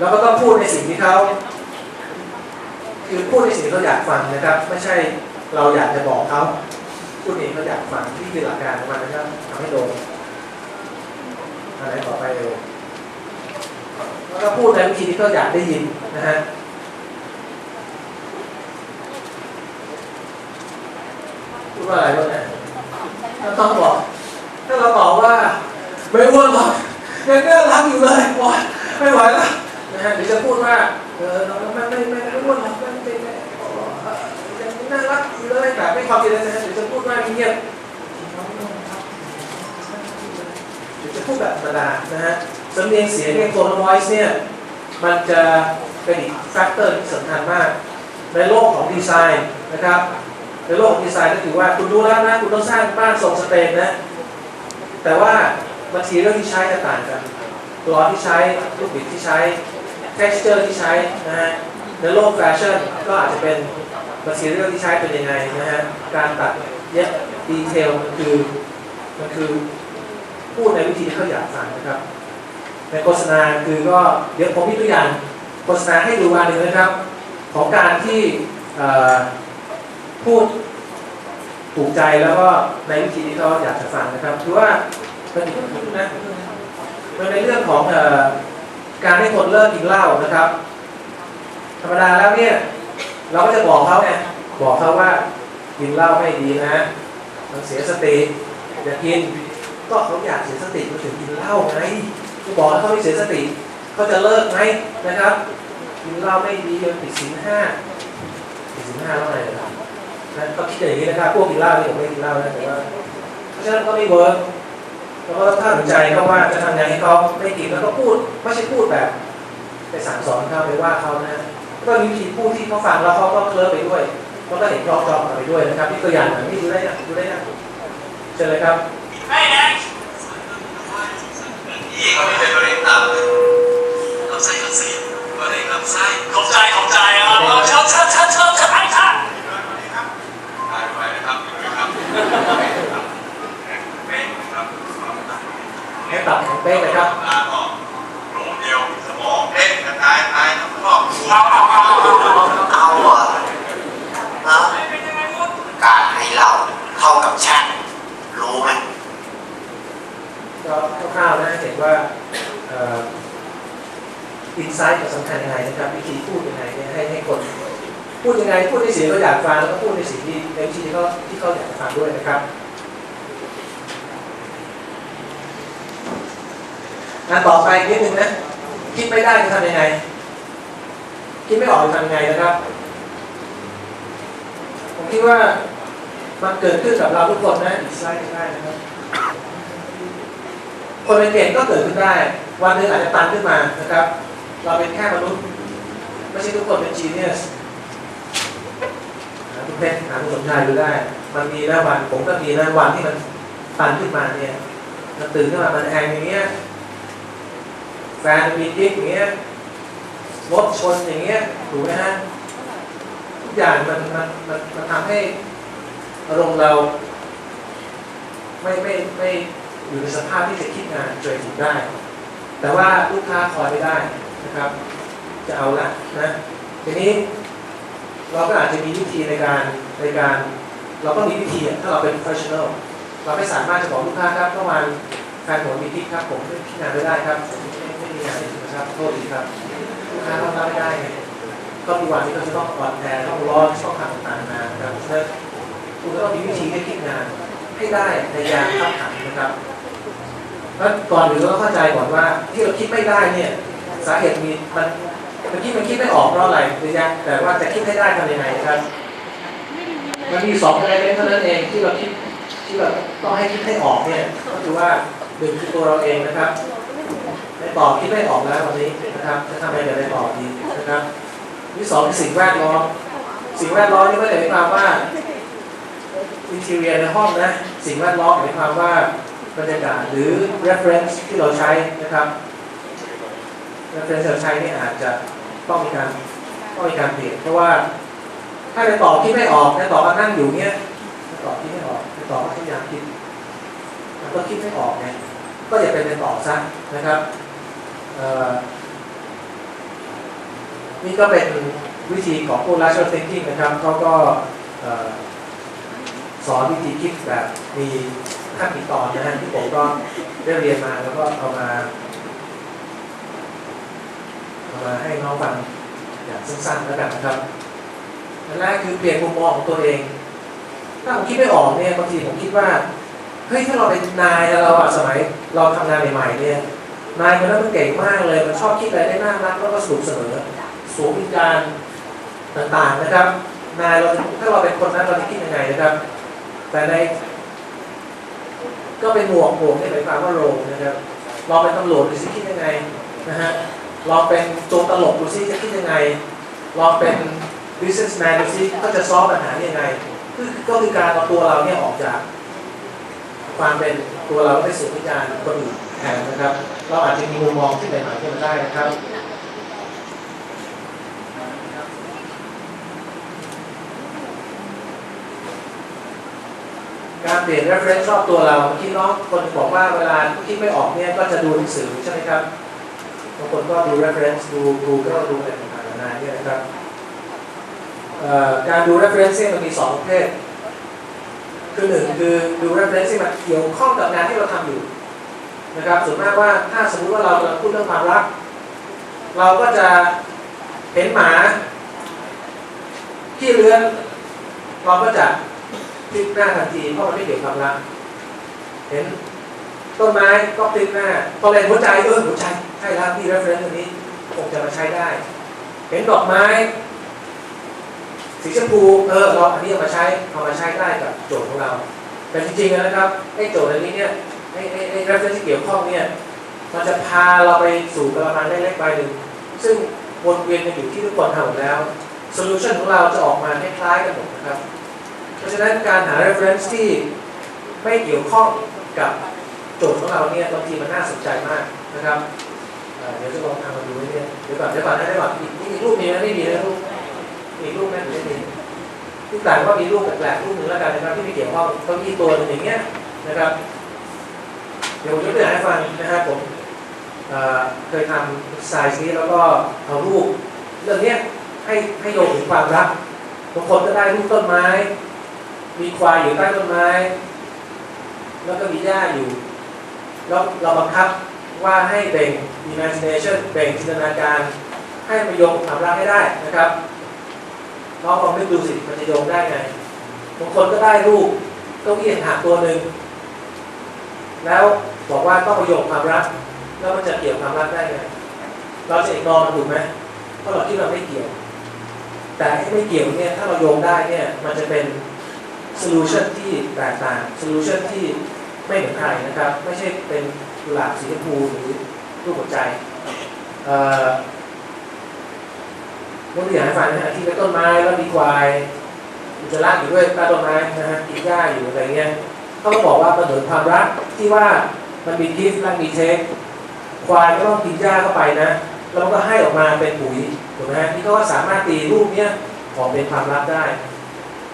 แล้วก็ต้องพูดในสิ่งที่เขาคือพูดในสิ่งที่เขาอยากฟังนะครับ ไม่ใช่เราอยากจะบอกเขาพูดเองเขาอยากฟังที่คือหลักการของมันนะครับทำให้โดนอะไรต่อไปเร็วแล้วก็พูดในวิธีที่เขาอยากได้ยินนะฮะพูดว่าอะไรบ้างนี่ยะหรือจะพูดว่าเงียบจะพูดแบบธรรมดานะฮะสำเนียงเสียงเนี่ยโทนวอยซ์เนี่ย มันจะเป็นอีกแฟกเตอร์ที่สำคัญมาก ในโลกของดีไซน์นะครับ ในโลกของดีไซน์ก็ถือว่าคุณรู้แล้วนะ คุณต้องสร้างบ้านทรงสเปนนะ แต่ว่าบางทีเรื่องที่ใช้จะต่างกันตัวที่ใช้ ลูกบิดที่ใช้ texture ที่ใช้นะฮะ ในโลกแฟชั่นก็อาจจะเป็นบางทีเรื่องที่ใช้เป็นยังไงนะฮะ การตัด เย็บดีเทลมันคือมันคือพูดในวิธีที่เขาอยากฟังนะครับ ในโฆษณาคือก็เดี๋ยวผมมีตัวอย่างโฆษณาให้ดูมาหนึ่งนะครับ ของการที่พูดถูกใจแล้วก็ในวิธีที่เขาอยากจะฟังนะครับคือว่ามันนะมันเป็นเรื่องของอการให้คนเลิกกินเหล้านะครับ ธรรมดาแล้วเนี่ยเราก็จะบอกเขาไงบอกเขาว่า กินเหล้าไม่ดีนะมันเสียสติอย่ากิน ก็เขาอยากเสียสติเขาถึงกินเหล้าไงก็บอกเขาไม่เสียสติเขาจะเลิกไหมนะครับ กินเหล้าไม่ดีมันผิดศีลห้าผิดศีลห้าแล้วไงนะครับนะก็คิดอย่างนี้นะครับพวกกินเหล้านี่ผมไม่กินเหล้านะแต่ว่าเพราะฉะนั้นก็ไม่เวิร์กเราก็ต้องตั้งใจเขาว่าจะทำยังไงให้เขาไม่กินแล้วก็พูดไม่ใช่พูดแบบไปสั่งสอนเขาไปว่าเขานะก็มีวิธีพูดที่เขาฟังแล้วเขาก็เคลิ้มไปด้วย ก็ต้องเห็นรอบจอไปด้วยนะครับที่ตัวอย่างแบบนี้ดูได้ยังดูได้ยังเชิญเลยครับพี่เขาไม่เป็นมะเร็งตับลำไส้อักเสบมะเร็งลำไส้ ขอบใจขอบใจอะเชิญเชิญเชิญเชิญเชิญให้ค่ะ ตายไปนะครับอยู่นะครับเป็นครับ ให้ตับของเป้งเลยครับ ตาก็โหลเดียวสมองเพ่งกระจายตายทั้งครอบครัว เอาเอาเอาเอาเอา เอาอะนะ เป็นยังไงมุด การให้เหล้าเท่ากับแช่งรู้ไหม ก็คร่าวๆนะเห็นว่าอินไซต์สำยังไงนะครับวิธีพูดยังไงให้ให้คนพูดยังไงพูดในสิ่งที่เขาอยากฟังแล้วก็พูดในสิ่งที่ในวิธีที่เขาที่เขาอยากฟังด้วยนะครับอันต่อไปนิดนึงนะคิดไม่ได้จะทำยังไงคิดไม่ออกจะทำยังไงนะครับ ผมคิดว่ามันเกิดขึ้นกับเราทุกคนนะอีกไซด์ได้นะครับ คนเป็นเก่งก็เกิดขึ้นได้ วันนึงอาจจะตันขึ้นมานะครับ เราเป็นแค่มนุษย์ไม่ใช่ทุกคนเป็นจีเนียสหาคุณเพชรหาคุณสมชายดูได้ มันมีหน้าวันผมก็มีหน้าวันที่มันตันขึ้นมาเนี่ยมันตื่นขึ้นมามันแองอย่างเงี้ยแฟนมีกิ๊กอย่างเงี้ยรถชนอย่างเงี้ยถูกไหมฮะทุกอย่างมันมันมันมันทำให้อารมณ์เรา ไม่ไม่ไม่อยู่ในสภาพที่จะคิดงานเจอถูกได้ แต่ว่าลูกค้าคอยไม่ได้ นะครับ จะเอาละนะ ทีนี้เราก็อาจจะมีวิธีในการในการ เราก็มีวิธีถ้าเราเป็น professional เราไม่สามารถจะบอกลูกค้าครับเมื่อวานแฟนผมมีทิกครับผมไม่พิจารณาไม่ได้ครับผมไม่ไม่มีงานนะครับโทษทีครับลูกค้าต้องรับไม่ได้ไงก็มีวันที่เขาจะต้องอ่อนแอต้องร้อนต้องทำต่างๆนานานะครับเพราะคุณก็ต้องมีวิธีให้คิดงานให้ได้ในยามขับขันนะครับเพราะก่อนอื่นเราเข้าใจก่อนว่าที่เราคิดไม่ได้เนี่ย สาเหตุมีมันมันคิดมันคิดไม่ออกเพราะอะไรหรือยังแต่ว่าจะคิดให้ได้ทำยังไงครับ มันมีสองอะไรเท่านั้นเองที่เราคิดที่เราต้องให้คิดให้ออกเนี่ยก็คือว่าหนึ่งคือตัวเราเองนะครับในตอบคิดไม่ออกแล้ววันนี้นะครับจะทำอะไรกับในตอบดีนะครับที่สองสิ่งแวดล้อมสิ่งแวดล้อมนี่ไม่ได้หมายความว่าอินทีเรียในห้องนะสิ่งแวดล้อมหมายความว่าบรรยากาศหรือ reference ที่เราใช้นะครับ reference ที่เราใช้นี่อาจจะต้องมีการต้องมีการเปลี่ยนเพราะว่า ถ้าในตอบที่ไม่ออกในตอบมานั่งอยู่เนี้ยในตอบที่ไม่ออกในตอบมาพยายามคิดมันก็คิดไม่ออกไงก็อย่าเป็นในตอบซะนะครับนี่ก็เป็นวิธีของพวก lateral thinking นะครับเขาก็สอนวิธีคิดแบบมีขั้นมีตอนนะฮะที่ผมก็ได้เรียนมาแล้วก็เอามา มาให้น้องฟังอย่างสั้นๆแล้วกันนะครับอันแรกคือเปลี่ยนมุมมองของตัวเอง ถ้าผมคิดไม่ออกเนี่ยบางทีผมคิดว่าเฮ้ยถ้าเราเป็นนายแล้วเราอะสมัยเราทำงานใหม่ๆเนี่ยนายคนนั้นมันเก่งมากเลยมันชอบคิดอะไรได้น่ารักแล้วก็สนุกเสมอสูงวิจารต่างๆนะครับ นายเราถ้าเราเป็นคนนั้นเราจะคิดยังไงนะครับ แต่ในก็เป็นหมวกหมวกนี่หมายความว่าโรงนะครับลองเป็นตำรวจดูซิคิดยังไงนะฮะ ลองเป็นโจรตลกดูซิจะคิดยังไง ลองเป็น businessman ดูซิก็จะซอฟปัญหายังไงคือก็คือการเอาตัวเราเนี่ยออกจาก ความเป็นตัวเราไปสู่วิจารณ์คนอื่นแทนนะครับ เราอาจจะมีมุมมองที่ใหม่ๆขึ้นมาได้นะครับการเปลี่ยน reference รอบตัวเราเมื่อกี้น้องคนบอกว่าเวลาคิดไม่ออกเนี่ยก็จะดูหนังสือใช่ไหมครับ บางคนก็ดู reference ดู Google ดูอะไรต่างๆนานาเนี่ยนะครับการดู reference เนี่ยมันมีสองประเภทคือหนึ่งคือดู reference ที่มันเกี่ยวข้องกับงานที่เราทำอยู่นะครับส่วนมากว่าถ้าสมมติว่าเรากำลังพูดเรื่องความรัก เราก็จะเห็นหมาที่เลื้อนเราก็จะพลิกหน้าทันทีเพราะมันไม่เกี่ยวกับความรักเห็นต้นไม้ก็พลิกหน้าพอเห็นหัวใจเออหัวใจ ใช่แล้วที่ reference ตัวนี้คงจะมาใช้ได้ เห็นดอกไม้สีชมพูเออเราอันนี้เอามาใช้เอามาใช้ได้กับโจทย์ของเรา แต่จริงๆนะครับไอ้โจทย์อันนี้เนี่ยไอ้ไอ้ไอ้ reference ที่เกี่ยวข้องเนี่ยมันจะพาเราไปสู่กระมังเล็กๆใบหนึ่งซึ่งวนเวียนกันอยู่ที่ทุกคนทำหมดแล้ว solution ของเราจะออกมาคล้ายๆกันหมดนะครับ เพราะฉะนั้นการหา reference ที่ไม่เกี่ยวข้องกับโจทย์ของเราเนี่ยบางทีมันน่าสนใจมากนะครับ เดี๋ยวจะลองทำมาดูเนี่ยเดี๋ยวก่อนเดี๋ยวก่อนนะเดี๋ยวก่อนอีกอีรูปนี้นะไม่มีนะรูปมีรูปไหมหรือไม่มีทุกต่างก็มีรูปแปลกๆรูปหนึ่งแล้วกันนะครับที่ไม่เกี่ยวข้องเก้าอี้ตัวหนึงอย่างเงี้ยนะครับเดี๋ยวผมยกตัวอย่างให้ฟังนะครับผมเคยทำไซส์นี้แล้วก็เอารูปเรื่องเนี้ยให้ให้โยงถึงความรักบางคนก็ได้รูปต้นไม้ มีควายอยู่ใต้ต้นไม้ แล้วก็มีหญ้าอยู่ แล้วเราบังคับ ว่าให้เบ่ง imagination เบ่งจินตนาการ ให้มาโยงความรักให้ได้นะครับลองลองนึกดูสิมันจะโยงได้ไงบางคนก็ได้รูปเก้าอี้หักตัวหนึ่งแล้วบอกว่าต้องประโยงความรัก แล้วมันจะเกี่ยวความรักได้ไงเราจะอีกนอมันถูกไหมเพราะเราคิดว่าไม่เกี่ยว แต่ที่ไม่เกี่ยวเนี่ยถ้าเราโยงได้เนี่ยมันจะเป็นโซลูชันที่แตกต่างโซลูชันที่ไม่เหมือนใครนะครับ ไม่ใช่เป็น กุหลาบสีชมพูหรือรูปหัวใจเอ่อยกตัวอย่างให้ฟังนะฮะที่เป็นต้นไม้แล้วมีควายอุจจาระอยู่ด้วยใต้ต้นไม้นะฮะกินหญ้าอยู่อะไรเงี้ยเขาก็บอกว่ามันเหมือนความรักที่ว่ามันมีกิฟต์และมีเทคควายก็ต้องกินหญ้าเข้าไปนะแล้วก็ให้ออกมาเป็นปุ๋ยถูกไหมฮะนี่เขาก็สามารถตีรูปเนี้ยออกเป็นความรักได้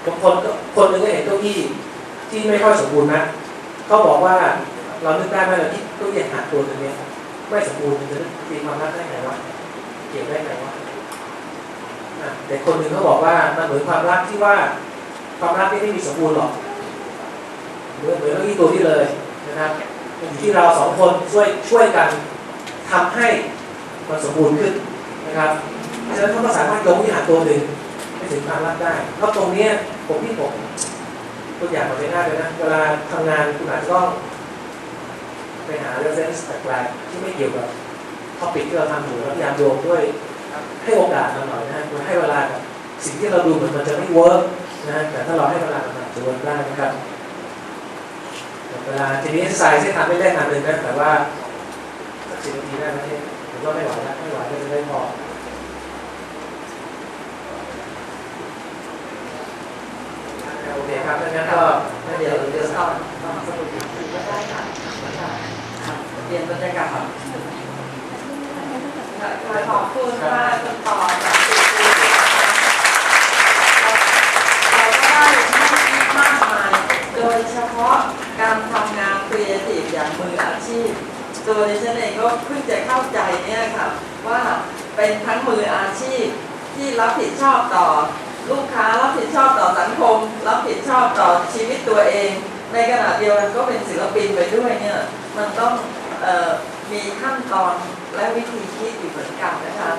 บางคนก็คนหนึ่งก็เห็นเก้าอี้ที่ไม่ค่อยสมบูรณ์นะเขาบอกว่า เรานึกได้ไหมเราที่เก้าอี้หักตัวตรงเนี้ยไม่สมบูรณ์มันจะตีความรักได้ไงวะเกี่ยวได้ไงวะแต่คนหนึ่งเขาบอกว่ามันเหมือนความรักที่ว่าความรักที่ไม่มีสมบูรณ์หรอกเหมือนเหมือนเรื่องที่ตัวที่เลยนะครับอยู่ที่เราสองคนช่วยช่วยกันทำให้มันสมบูรณ์ขึ้นนะครับเพราะฉะนั้นเขาก็สามารถยกวิหารตัวหนึ่งไปถึงความรักได้เพราะตรงเนี้ยผมที่ผมตัวอย่างมาเป็นหน้าเลยนะเวลาทำงานคุณอาจจะต้อง ไปหา reference แปลกๆที่ไม่เกี่ยวกับท็อปิกที่เราทำอยู่แล้วพยายามโยงด้วย ให้โอกาสมันหน่อยนะมันให้เวลากับสิ่งที่เราดูเหมือนมันจะไม่เวิร์กนะแต่ถ้าเราให้เวลามันอาจจะเวิร์กได้นะครับเวลาทีนี้สายที่ทำไม่ได้นานหนึ่งนะแต่ว่าสักสิบนาทีได้ไหมเนี่ยผมก็ไม่ไหวแล้วไม่ไหวก็จะได้พอโอเคครับดังนั้นก็ไม่เดี๋ยวเดี๋ยว เรียนบรรยากาศขอบคุณค่ะคุณต่อเราได้ไม่มากมายโดยเฉพาะการทำงานครีเอทีฟอย่างมืออาชีพ โดยฉันเองก็เพิ่งจะเข้าใจเนี่ยค่ะว่าเป็นทั้งมืออาชีพที่รับผิดชอบต่อลูกค้ารับผิดชอบต่อสังคม รับผิดชอบต่อชีวิตตัวเอง ในขณะเดียวกันก็เป็นศิลปินไปด้วยเนี่ยมันต้อง มีขั้นตอนและวิธีคิดอยู่เหมือนกันนะคะ